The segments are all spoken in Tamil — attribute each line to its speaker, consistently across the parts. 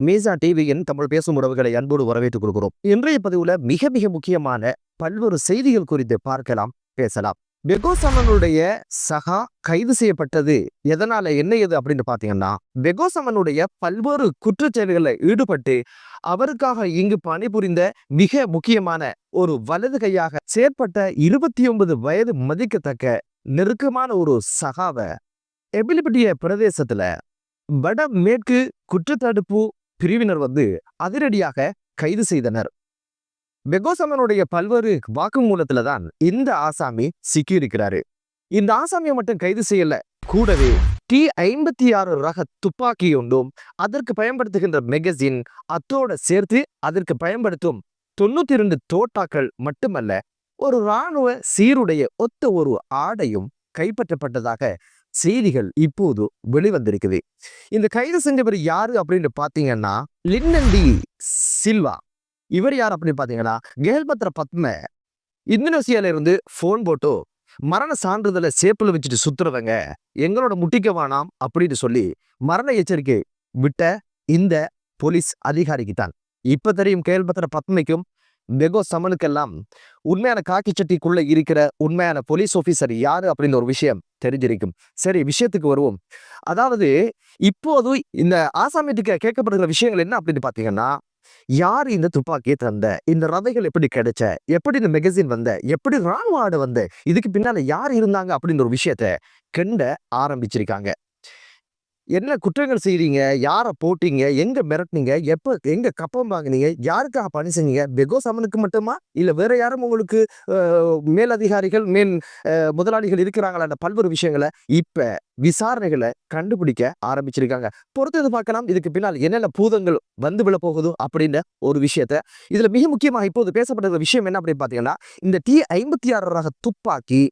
Speaker 1: மீசா டிவியின் தமிழ் பேசும் உறவுகளை அன்போடு வரவேற்றுக் கொள்கிறோம். இன்றைய பதிவுல மிக மிக முக்கியமான பல்வேறு செய்திகள் குறித்து பார்க்கலாம் பேசலாம். பெகோசமனுடைய சகா கைது செய்யப்பட்டது. எதனால என்ன ஏது அப்படின்னு பாத்தீங்கன்னா பெகோசமனுடைய பல்வேறு குற்றச்செயல்களில் ஈடுபட்டு அவருக்காக இங்கு பணிபுரிந்த மிக முக்கியமான ஒரு வலது கையாக செயற்பட்ட இருபத்தி ஒன்பது வயது மதிக்கத்தக்க நெருக்கமான ஒரு சகாவை எபிலிபிட்டிய பிரதேசத்துல வட மேற்கு குற்றத்தடுப்பு பிரிவினர் வந்து அதிரடியாக கைது செய்தனர். பெகோசமனுடைய பல்வேறு வாக்குமூலத்துல தான் இந்த ஆசாமி சிக்கியிருக்கிறாரு. இந்த ஆசாமியை மட்டும் கைது செய்யல. கூடவே டி ஐம்பத்தி ஆறு ரக துப்பாக்கி ஒன்றும் அதற்கு பயன்படுத்துகின்ற மெகசின் அத்தோட சேர்த்து அதற்கு பயன்படுத்தும் தொண்ணூத்தி இரண்டு தோட்டாக்கள் மட்டுமல்ல ஒரு இராணுவ சீருடைய ஒத்த ஒரு ஆடையும் கைப்பற்றப்பட்டதாக செய்திகள் இப்போது வெளிவந்திருக்குது. இந்த கைது செஞ்சவர் யாரு அப்படின்னு பாத்தீங்கன்னா லின்னண்டி சில்வா. இவர் யார் அப்படின்னு பாத்தீங்கன்னா கேல்பத்ர பத்ம இந்தோனேசியால இருந்து ஃபோன் போட்டோ மரண சான்றிதழை சேப்புல வச்சுட்டு சுத்துறவங்க எங்களோட முட்டிக்க வேணாம் அப்படின்னு சொல்லி மரண எச்சரிக்கை விட்ட இந்த போலீஸ் அதிகாரிக்கு தான். இப்ப தெரியும் கேள்பத்திர பத்மைக்கும் பெகோ சமனுக்கெல்லாம் உண்மையான காக்கி சட்டிக்குள்ள இருக்கிற உண்மையான போலீஸ் ஆஃபீஸர் யாரு அப்படின்னு ஒரு விஷயம் தெரிஞ்சிருக்கும். சரி விஷயத்துக்கு வருவோம். அதாவது இப்போது இந்த ஆசாமியத்துக்கு கேட்கப்படுகிற விஷயங்கள் என்ன அப்படின்னு பாத்தீங்கன்னா யார் இந்த துப்பாக்கியை தந்த? இந்த ரவைகள் எப்படி கிடைச்ச? எப்படி இந்த மெகசின் வந்த? எப்படி ராணுவ ஆடு வந்த? இதுக்கு பின்னால யார் இருந்தாங்க அப்படின்ற ஒரு விஷயத்த கண்ட ஆரம்பிச்சிருக்காங்க. என்ன குற்றங்கள் செய்கிறீங்க யாரை போட்டீங்க? எங்கே மிரட்டினீங்க? எப்போ எங்கே கப்பம் வாங்குனீங்க? யாருக்காக பணி செஞ்சீங்க? பெகோ சமனுக்கு மட்டுமா? இல்லை வேற யாரும் உங்களுக்கு மேலதிகாரிகள் மேல் முதலாளிகள் இருக்கிறாங்களா? அந்த பல்வேறு விஷயங்களை இப்போ விசாரணைகளை கண்டுபிடிக்க ஆரம்பிச்சிருக்காங்க. பொறுத்தது பார்க்கலாம். இதுக்கு பின்னால் என்னென்ன பூதங்கள் வந்து விழ போகுதோ அப்படின்ற ஒரு விஷயத்த. இதில் மிக முக்கியமாக இப்போது பேசப்பட்ட விஷயம் என்ன அப்படின்னு பார்த்தீங்கன்னா இந்த டி ஐம்பத்தி ஆறு ரக துப்பாக்கி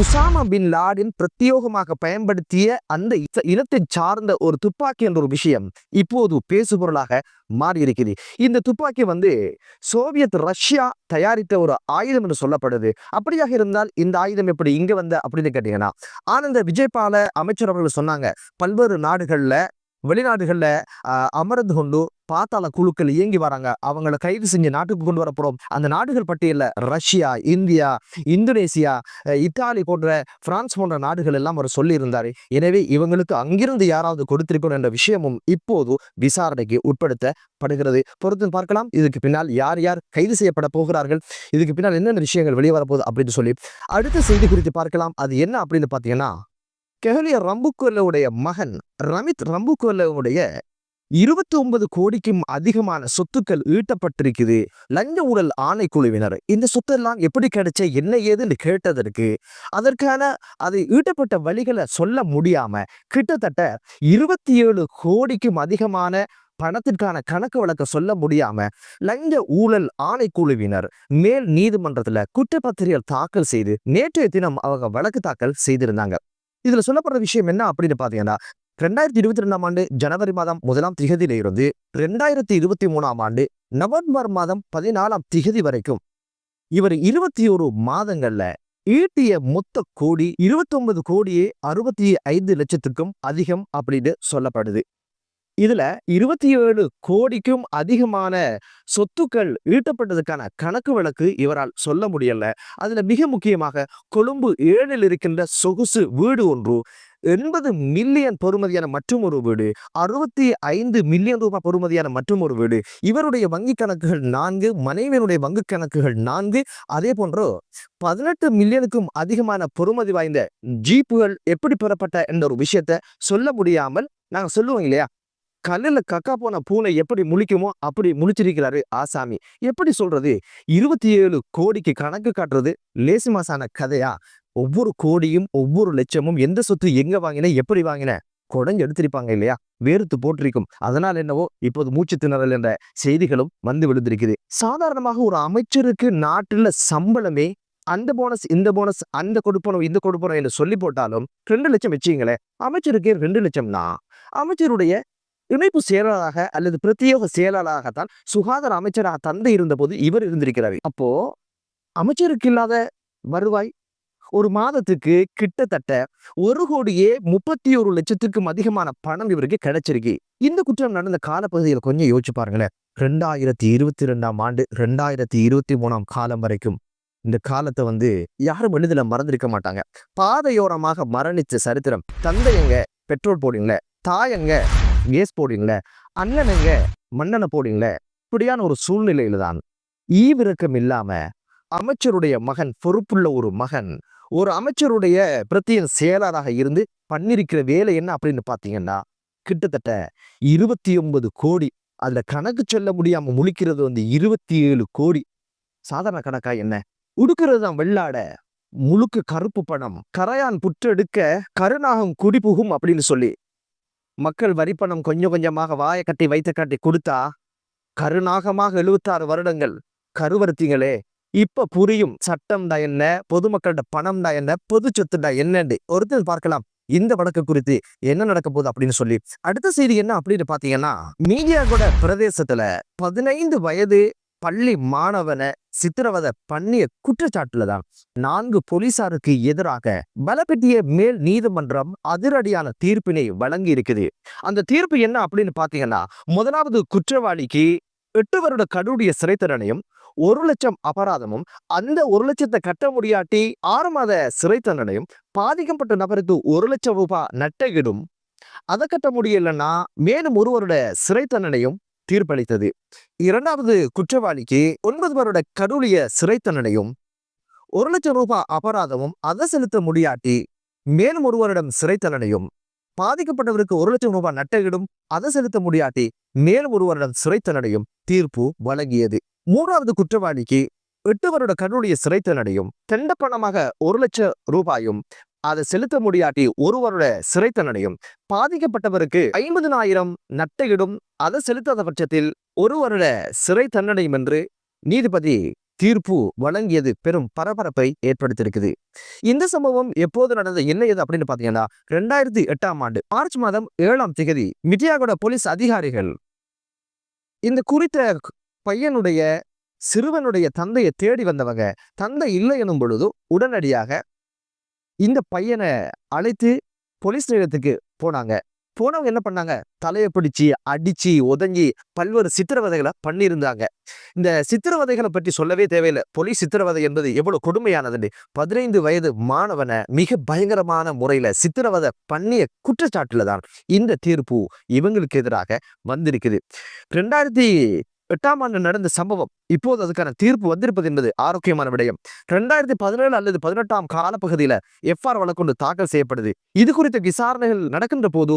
Speaker 1: உசாமா பின் லாடின் பிரத்யோகமாக பயன்படுத்திய அந்த இனத்தை சார்ந்த ஒரு துப்பாக்கி என்ற ஒரு விஷயம் இப்போது பேசுபொருளாக மாறி இருக்குது இந்த துப்பாக்கி வந்து சோவியத் ரஷ்யா தயாரித்த ஒரு ஆயுதம் என்று சொல்லப்படுது. அப்படியாக இருந்தால் இந்த ஆயுதம் எப்படி இங்க வந்த அப்படின்னு கேட்டீங்கன்னா ஆனந்த விஜயபால அமைச்சர் அவர்கள் சொன்னாங்க பல்வேறு நாடுகள்ல வெளிநாடுகளில் ஆஹ், அமர்ந்து கொண்டு பாத்தாள குழுக்கள் இயங்கி வராங்க. அவங்கள கைது செஞ்சு நாட்டுக்கு கொண்டு வரப்போறோம் அந்த நாடுகள் பட்டியலில் ரஷ்யா இந்தியா இந்தோனேசியா இத்தாலி போன்ற பிரான்ஸ் போன்ற நாடுகள் எல்லாம் அவர் சொல்லியிருந்தார். எனவே இவங்களுக்கு அங்கிருந்து யாராவது கொடுத்திருக்கணும் என்ற விஷயமும் இப்போது விசாரணைக்கு உட்படுத்தப்படுகிறது. பொறுத்து பார்க்கலாம். இதுக்கு பின்னால் யார் யார் கைது செய்யப்பட போகிறார்கள்? இதுக்கு பின்னால் என்னென்ன விஷயங்கள் வெளியே வரப்போகுது அப்படின்னு சொல்லி. அடுத்த செய்தி குறித்து பார்க்கலாம். அது என்ன அப்படின்னு பார்த்தீங்கன்னா கெஹலிய ரம்புக்கோல்லவுடைய மகன் ரமித் ரம்புக்கோல்லவுடைய இருபத்தி ஒன்பது கோடிக்கும் அதிகமான சொத்துக்கள் ஈட்டப்பட்டிருக்குது. லஞ்ச ஊழல் ஆணைக்குழுவினர். இந்த சொத்தெல்லாம் எப்படி கிடைச்ச என்ன ஏதுன்னு கேட்டதற்கு அதற்கான அது ஈட்டப்பட்ட வழிகளை சொல்ல முடியாம கிட்டத்தட்ட இருபத்தி ஏழு கோடிக்கும் அதிகமான பணத்திற்கான கணக்கு வழக்க சொல்ல முடியாம லஞ்ச ஊழல் ஆணைக்குழுவினர் மேல் நீதிமன்றத்துல குற்றப்பத்திரிகை தாக்கல் செய்து நேற்றைய தினம் அவங்க வழக்கு தாக்கல் செய்திருந்தாங்க. இதுல சொல்லப்படுற விஷயம் என்ன அப்படின்னு பாத்தீங்கன்னா ரெண்டாயிரத்தி இருபத்தி ரெண்டாம் ஆண்டு ஜனவரி மாதம் முதலாம் திகதியில இருந்து ரெண்டாயிரத்தி இருபத்தி மூணாம் ஆண்டு நவம்பர் மாதம் பதினாலாம் திகதி வரைக்கும் இவர் இருபத்தி ஒரு மாதங்கள்ல ஈட்டிய மொத்த கோடி இருபத்தி ஒன்பது கோடியே அறுபத்தி ஐந்து லட்சத்துக்கும் அதிகம் அப்படின்னு சொல்லப்படுது. இதுல இருபத்தி ஏழு கோடிக்கும் அதிகமான சொத்துக்கள் ஈட்டப்பட்டதுக்கான கணக்கு வழக்கு இவரால் சொல்ல முடியல. அதுல மிக முக்கியமாக கொழும்பு ஏழில் இருக்கின்ற சொகுசு வீடு ஒன்று எண்பது மில்லியன் பொறுமதியான மற்றும் ஒரு வீடு அறுபத்தி ஐந்து மில்லியன் ரூபாய் பொறுமதியான மற்றும் ஒரு வீடு இவருடைய வங்கி கணக்குகள் நான்கு மனைவியனுடைய வங்கி கணக்குகள் நான்கு அதே போன்று பதினெட்டு மில்லியனுக்கும் அதிகமான பொறுமதி வாய்ந்த ஜீப்புகள் எப்படி பெறப்பட்ட என்ற ஒரு விஷயத்த சொல்ல முடியாமல் நாங்க சொல்லுவோம் இல்லையா? கல்லில் கக்கா போன பூனை எப்படி முழிக்குமோ அப்படி முழிச்சிருக்கிறாரு ஆசாமி. எப்படி சொல்றது? இருபத்தி ஏழு கோடிக்கு கணக்கு காட்டுறது லேசி மாசான கதையா? ஒவ்வொரு கோடியும் ஒவ்வொரு லட்சமும் எந்த சொத்து எங்க வாங்கின எப்படி வாங்கின? குடஞ்சு எடுத்திருப்பாங்க இல்லையா? வேறுத்து போட்டிருக்கும் அதனால் என்னவோ இப்போது மூச்சு திணறல் என்ற செய்திகளும் வந்து விழுந்திருக்குது. சாதாரணமாக ஒரு அமைச்சருக்கு நாட்டுல சம்பளமே அந்த போனஸ் இந்த போனஸ் அந்த கொடுப்பணும் இந்த கொடுப்பணும் என்று சொல்லி போட்டாலும் ரெண்டு லட்சம் வச்சுங்களேன் அமைச்சருக்கே ரெண்டு லட்சம்னா அமைச்சருடைய இணைப்பு செயலாளராக அல்லது பிரத்யேக செயலாளராகத்தான் சுகாதார அமைச்சராக தந்தை இருந்தபோது இவர் இருந்திருக்கிறார். அப்போ அமைச்சருக்கு இல்லாத வருவாய் ஒரு மாதத்துக்கு கிட்டத்தட்ட ஒரு கோடியே முப்பத்தி ஒரு லட்சத்துக்கும் அதிகமான பணம் இவருக்கு கிடைச்சிருக்கு. இந்த குற்றம் நடந்த காலப்பகுதியில் கொஞ்சம் யோசிச்சு பாருங்களேன். ரெண்டாயிரத்தி இருபத்தி ரெண்டாம் ஆண்டு ரெண்டாயிரத்தி இருபத்தி மூணாம் காலம் வரைக்கும் இந்த காலத்தை வந்து யாரும் எளிதில் மறந்திருக்க மாட்டாங்க. பாதையோரமாக மரணிச்ச சரித்திரம். தந்தையங்க பெட்ரோல் போடுங்களேன் தாயங்க கேஸ் போடுங்கள அண்ணனுங்க மன்னனை போடுங்கள இப்படியான ஒரு சூழ்நிலையில தான் ஈவிரக்கம் இல்லாம அமைச்சருடைய மகன் பொறுப்புள்ள ஒரு மகன் ஒரு அமைச்சருடைய பிரத்தியின் செயலராக இருந்து பண்ணிருக்கிற வேலை என்ன அப்படின்னு பாத்தீங்கன்னா கிட்டத்தட்ட இருபத்தி ஒன்பது கோடி அதுல கணக்கு சொல்ல முடியாம முழிக்கிறது வந்து இருபத்தி ஏழு கோடி. சாதாரண கணக்கா என்ன? உடுக்கிறது தான் வெள்ளாட முழுக்க கருப்பு பணம் கரையான் புற்றெடுக்க கருநாகம் குடிபுகும் அப்படின்னு சொல்லி மக்கள் வரிப்பணம் கொஞ்சம் கொஞ்சமாக வாயை கட்டி காட்டி கொடுத்தா கருநாகமாக எழுபத்தாறு வருடங்கள். கருவறுத்தீங்களே இப்ப புரியும் சட்டம் தான் என்ன பொதுமக்களோட தான் என்ன பொது சொத்துடா என்னன்னு. ஒருத்தர் பார்க்கலாம் இந்த வழக்கு குறித்து என்ன நடக்க போகுது அப்படின்னு சொல்லி. அடுத்த செய்தி என்ன அப்படின்னு பாத்தீங்கன்னா மீடியாவோட பிரதேசத்துல பதினைந்து வயது பள்ளி மாணவனை சித்திரவதை பண்ணிய குற்றச்சாட்டுல தான் நான்கு போலீசாருக்கு எதிராக பலப்பெட்டிய மேல் நீதிமன்றம் அதிரடியான தீர்ப்பினை வழங்கி இருக்குது அந்த தீர்ப்பு என்ன அப்படின்னு பாத்தீங்கன்னா முதலாவது குற்றவாளிக்கு எட்டு வருட கடுடைய சிறைத்தண்டனையும் ஒரு லட்சம் அபராதமும் அந்த ஒரு லட்சத்தை கட்ட முடியாட்டி ஆறு மாத சிறை தண்டனையும் பாதிக்கப்பட்ட நபருக்கு ஒரு லட்சம் ரூபாய் நட்டகிடும். அதை கட்ட முடியலன்னா மேலும் ஒருவரோட சிறை தண்டனையும் தீர்ப்பளித்தது. இரண்டாவது குற்றவாளிக்கு ஒன்பது வருட கடுளிய சிறை தண்டனையும் ஒரு லட்சம் ரூபாய் அபராதமும் அதை செலுத்த முடியாட்டி மேலும் ஒருவரிடம் சிறை தண்டனையும் பாதிக்கப்பட்டவருக்கு ஒரு லட்சம் ரூபாய் நட்டகிடும் அதை செலுத்த முடியாட்டி மேலும் ஒருவரிடம் சிறை தண்டனையும் தீர்ப்பு வழங்கியது. மூன்றாவது குற்றவாளிக்கு எட்டு வருட கடுடைய சிறை தண்டனையும் தெண்ட பணமாக ஒரு லட்சம் ரூபாயும் அதை செலுத்த முடியாட்டி ஒருவரோட சிறை தண்டனையும் பாதிக்கப்பட்டவருக்கு ஐம்பதினாயிரம் நட்டையிடும் அதை செலுத்தாத பட்சத்தில் ஒருவரோட சிறை தண்டனையும் என்று நீதிபதி தீர்ப்பு வழங்கியது பெரும் பரபரப்பை ஏற்படுத்தியிருக்குது. இந்த சம்பவம் எப்போது நடந்த என்ன ஏது அப்படின்னு பாத்தீங்கன்னா ரெண்டாயிரத்தி எட்டாம் ஆண்டு மார்ச் மாதம் ஏழாம் திகதி மிட்டியாகோட போலீஸ் அதிகாரிகள் இந்த குறித்த பையனுடைய சிறுவனுடைய தந்தையை தேடி வந்தவங்க. தந்தை இல்லை எனும் பொழுது உடனடியாக இந்த பையனை அழைத்து போலீஸ் நிலையத்துக்கு போனாங்க. போனவங்க என்ன பண்ணாங்க? தலையை பிடிச்சி அடிச்சு உதஞ்சி பல்வேறு சித்திரவதைகளை பண்ணியிருந்தாங்க. இந்த சித்திரவதைகளை பற்றி சொல்லவே தேவையில்லை. போலீஸ் சித்திரவதை என்பது எவ்வளவு கொடுமையானதுன்னு. பதினைந்து வயது மாணவனை மிக பயங்கரமான முறையில சித்திரவதை பண்ணிய குற்றச்சாட்டுல தான் இந்த தீர்ப்பு இவங்களுக்கு எதிராக வந்திருக்குது. ரெண்டாயிரத்தி எட்டாம் ஆண்டு நடந்த சம்பவம். இப்போது அதுக்கான தீர்ப்பு வந்திருப்பது என்பது ஆரோக்கியமான விடயம். ரெண்டாயிரத்தி பதினேழு அல்லது பதினெட்டாம் காலப்பகுதியில எஃப்ஆர் வழக்கொண்டு தாக்கல் செய்யப்படுது. இது குறித்த விசாரணைகள் நடக்கின்ற போது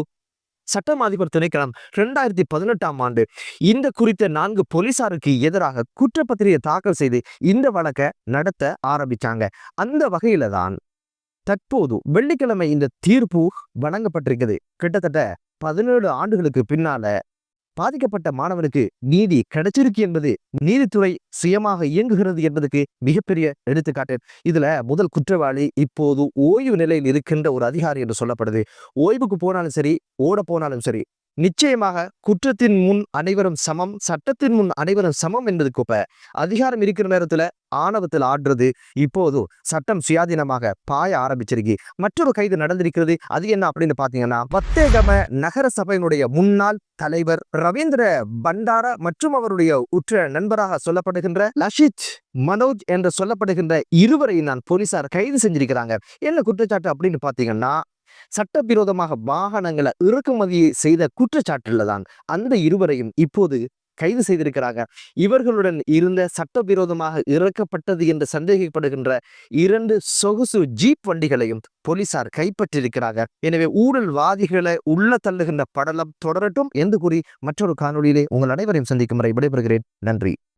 Speaker 1: சட்டம் அதிபர் திணைக்களம் ரெண்டாயிரத்தி பதினெட்டாம் ஆண்டு இந்த குறித்த நான்கு போலீசாருக்கு எதிராக குற்றப்பத்திரிகை தாக்கல் செய்து இந்த வழக்கை நடத்த ஆரம்பிச்சாங்க. அந்த வகையில தான் தற்போது வெள்ளிக்கிழமை இந்த தீர்ப்பு வழங்கப்பட்டிருக்குது. கிட்டத்தட்ட பதினேழு ஆண்டுகளுக்கு பின்னால பாதிக்கப்பட்ட மாணவனுக்கு நீதி கிடைச்சிருக்கு என்பது நீதித்துறை சுயமாக இயங்குகிறது என்பதற்கு மிகப்பெரிய எடுத்துக்காட்டு. இதுல முதல் குற்றவாளி இப்போது ஓய்வு நிலையில் இருக்கின்ற ஒரு அதிகாரி என்று சொல்லப்படுது. ஓய்வுக்கு போனாலும் சரி ஓட போனாலும் சரி நிச்சயமாக குற்றத்தின் முன் அனைவரும் சமம் சட்டத்தின் முன் அனைவரும் சமம் என்பதுக்கு இப்ப அதிகாரம் இருக்கிற நேரத்துல ஆணவத்தில் ஆடுறது இப்போது சட்டம் சுயாதீனமாக பாய ஆரம்பிச்சிருக்கு. மற்றொரு கைது நடந்திருக்கிறது. அது என்ன அப்படின்னு பாத்தீங்கன்னா வத்தேகம நகர சபையினுடைய முன்னாள் தலைவர் ரவீந்திர பண்டார மற்றும் அவருடைய உற்ற நண்பராக சொல்லப்படுகின்ற லஷித் மனோஜ் என்று சொல்லப்படுகின்ற இருவரை நான் போலீசார் கைது செஞ்சிருக்கிறாங்க. என்ன குற்றச்சாட்டு அப்படின்னு பாத்தீங்கன்னா சட்டவிரோதமாக வாகனங்களை இறக்குமதி செய்த குற்றச்சாட்டில் தான் அந்த இருவரையும் இப்போது கைது செய்திருக்கிறாங்க. இவர்களுடன் இருந்த சட்டவிரோதமாக இறக்கப்பட்டது என்று சந்தேகிக்கப்படுகின்ற இரண்டு சொகுசு ஜீப் வண்டிகளையும் போலீசார் கைப்பற்றியிருக்கிறாங்க. எனவே ஊழல்வாதிகளை உள்ள தள்ளுகின்ற படலம் தொடரட்டும் என்று கூறி மற்றொரு காணொலியிலே உங்கள் அனைவரையும் சந்திக்கும் வரை விடைபெறுகிறேன். நன்றி.